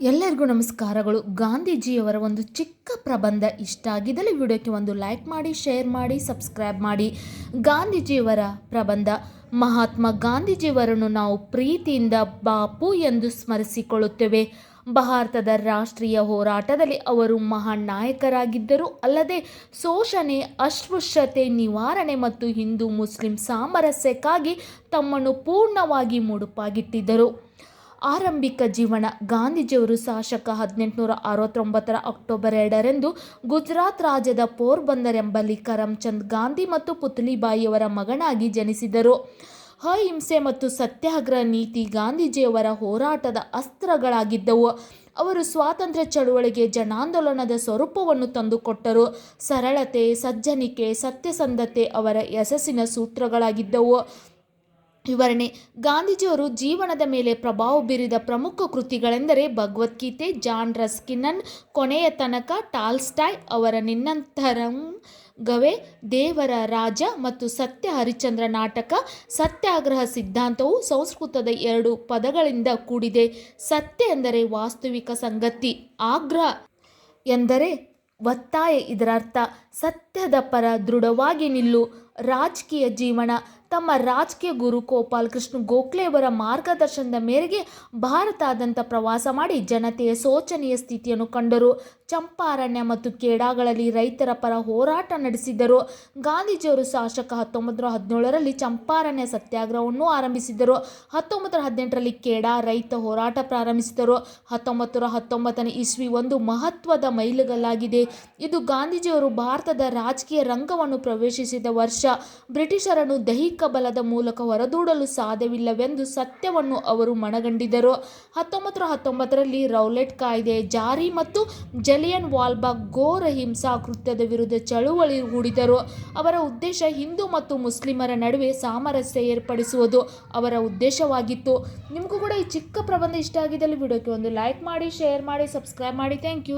ಎಲ್ಲರಿಗೂ ನಮಸ್ಕಾರಗಳು. ಗಾಂಧೀಜಿಯವರ ಒಂದು ಚಿಕ್ಕ ಪ್ರಬಂಧ ಇಷ್ಟ ಆಗಿದ್ದಲ್ಲಿ ವಿಡಿಯೋಕ್ಕೆ ಒಂದು ಲೈಕ್ ಮಾಡಿ, ಶೇರ್ ಮಾಡಿ, ಸಬ್ಸ್ಕ್ರೈಬ್ ಮಾಡಿ. ಗಾಂಧೀಜಿಯವರ ಪ್ರಬಂಧ, ಮಹಾತ್ಮ ಗಾಂಧೀಜಿಯವರನ್ನು ನಾವು ಪ್ರೀತಿಯಿಂದ ಬಾಪು ಎಂದು ಸ್ಮರಿಸಿಕೊಳ್ಳುತ್ತೇವೆ. ಭಾರತದ ರಾಷ್ಟ್ರೀಯ ಹೋರಾಟದಲ್ಲಿ ಅವರು ಮಹಾನ್ ನಾಯಕರಾಗಿದ್ದರು. ಅಲ್ಲದೆ ಶೋಷಣೆ ಅಸ್ಪೃಶ್ಯತೆ, ನಿವಾರಣೆ ಮತ್ತು ಹಿಂದೂ ಮುಸ್ಲಿಂ ಸಾಮರಸ್ಯಕ್ಕಾಗಿ ತಮ್ಮನ್ನು ಪೂರ್ಣವಾಗಿ ಮುಡುಪಾಗಿಟ್ಟಿದ್ದರು. ಆರಂಭಿಕ ಜೀವನ. ಗಾಂಧೀಜಿಯವರು ಶಾಸಕ ಹದಿನೆಂಟುನೂರ ಅರವತ್ತೊಂಬತ್ತರ ಅಕ್ಟೋಬರ್ ಎರಡರಂದು ಗುಜರಾತ್ ರಾಜ್ಯದ ಪೋರ್ಬಂದರ್ ಎಂಬಲ್ಲಿ ಕರಮ್ಚಂದ್ ಗಾಂಧಿ ಮತ್ತು ಪುತ್ಲಿಬಾಯಿಯವರ ಮಗನಾಗಿ ಜನಿಸಿದರು. ಅಹಿಂಸೆ ಮತ್ತು ಸತ್ಯಾಗ್ರಹ ನೀತಿ ಗಾಂಧೀಜಿಯವರ ಹೋರಾಟದ ಅಸ್ತ್ರಗಳಾಗಿದ್ದವು. ಅವರು ಸ್ವಾತಂತ್ರ್ಯ ಚಳುವಳಿಗೆ ಜನಾಂದೋಲನದ ಸ್ವರೂಪವನ್ನು ತಂದುಕೊಟ್ಟರು. ಸರಳತೆ, ಸಜ್ಜನಿಕೆ, ಸತ್ಯಸಂಧತೆ ಅವರ ಯಶಸ್ಸಿನ ಸೂತ್ರಗಳಾಗಿದ್ದವು. ವಿವರಣೆ. ಗಾಂಧೀಜಿಯವರು ಜೀವನದ ಮೇಲೆ ಪ್ರಭಾವ ಬೀರಿದ ಪ್ರಮುಖ ಕೃತಿಗಳೆಂದರೆ ಭಗವದ್ಗೀತೆ, ಜಾನ್ ರಸ್ಕಿನನ್, ಕೊನೆಯ ತನಕ ಟಾಲ್ಸ್ಟಾಯ್ ಅವರ ನಿನ್ನಂತರಂ ಗವೆ ದೇವರ ರಾಜ ಮತ್ತು ಸತ್ಯ ಹರಿಚಂದ್ರ ನಾಟಕ, ಸತ್ಯಾಗ್ರಹ ಸಿದ್ಧಾಂತವು ಸಂಸ್ಕೃತದ ಎರಡು ಪದಗಳಿಂದ ಕೂಡಿದೆ. ಸತ್ಯ ಎಂದರೆ ವಾಸ್ತವಿಕ ಸಂಗತಿ, ಆಗ್ರಹ ಎಂದರೆ ಒತ್ತಾಯ ಇದರರ್ಥ. ಸತ್ಯದ ಪರ ದೃಢವಾಗಿ ನಿಲ್ಲು, ರಾಜಕೀಯ ಜೀವನ ತಮ್ಮ ರಾಜಕೀಯ ಗುರು ಗೋಪಾಲ್ ಕೃಷ್ಣ ಗೋಖಲೆಯವರ ಮಾರ್ಗದರ್ಶನದ ಮೇರೆಗೆ ಭಾರತಾದ್ಯಂತ ಪ್ರವಾಸ ಮಾಡಿ ಜನತೆಯ ಶೋಚನೀಯ ಸ್ಥಿತಿಯನ್ನು ಕಂಡರು. ಚಂಪಾರಣ್ಯ ಮತ್ತು ಕೇಡಾಗಳಲ್ಲಿ ರೈತರ ಪರ ಹೋರಾಟ ನಡೆಸಿದರು. ಗಾಂಧೀಜಿಯವರು ಶಾಸಕ ಹತ್ತೊಂಬತ್ತು ನೂರ ಹದಿನೇಳರಲ್ಲಿ ಚಂಪಾರಣ್ಯ ಸತ್ಯಾಗ್ರಹವನ್ನು ಆರಂಭಿಸಿದರು. ಹತ್ತೊಂಬತ್ತು ನೂರ ಹದಿನೆಂಟರಲ್ಲಿ ಕೇಡಾ ರೈತ ಹೋರಾಟ ಪ್ರಾರಂಭಿಸಿದರು. ಹತ್ತೊಂಬತ್ತು ನೂರ ಹತ್ತೊಂಬತ್ತನೇ ಇಸ್ವಿ ಒಂದು ಮಹತ್ವದ ಮೈಲುಗಲ್ಲಾಗಿದೆ. ಇದು ಗಾಂಧೀಜಿಯವರು ಭಾರತದ ರಾಜಕೀಯ ರಂಗವನ್ನು ಪ್ರವೇಶಿಸಿದ ವರ್ಷ. ಬ್ರಿಟಿಷರನ್ನು ದೈಹಿಕ ಬಲದ ಮೂಲಕ ಹೊರದೂಡಲು ಸಾಧ್ಯವಿಲ್ಲವೆಂದು ಸತ್ಯವನ್ನು ಅವರು ಮನಗಂಡಿದ್ದರು ಹತ್ತೊಂಬತ್ತು ಹತ್ತೊಂಬತ್ತರಲ್ಲಿ ರೌಲೆಟ್ ಕಾಯ್ದೆ ಜಾರಿ ಮತ್ತು ಜಲಿಯನ್ ವಾಲ್ಬಾಗ್ ಘೋರ ಹಿಂಸಾ ಕೃತ್ಯದ ವಿರುದ್ಧ ಚಳುವಳಿ ಹೂಡಿದರು. ಅವರ ಉದ್ದೇಶ ಹಿಂದೂ ಮತ್ತು ಮುಸ್ಲಿಮರ ನಡುವೆ ಸಾಮರಸ್ಯ ಏರ್ಪಡಿಸುವುದು ಅವರ ಉದ್ದೇಶವಾಗಿತ್ತು. ನಿಮಗೂ ಕೂಡ ಈ ಚಿಕ್ಕ ಪ್ರಬಂಧ ಇಷ್ಟ ಆಗಿದ್ದಲ್ಲಿ ವಿಡಿಯೋಕ್ಕೆ ಒಂದು ಲೈಕ್ ಮಾಡಿ, ಶೇರ್ ಮಾಡಿ, ಸಬ್ಸ್ಕ್ರೈಬ್ ಮಾಡಿ. Thank you.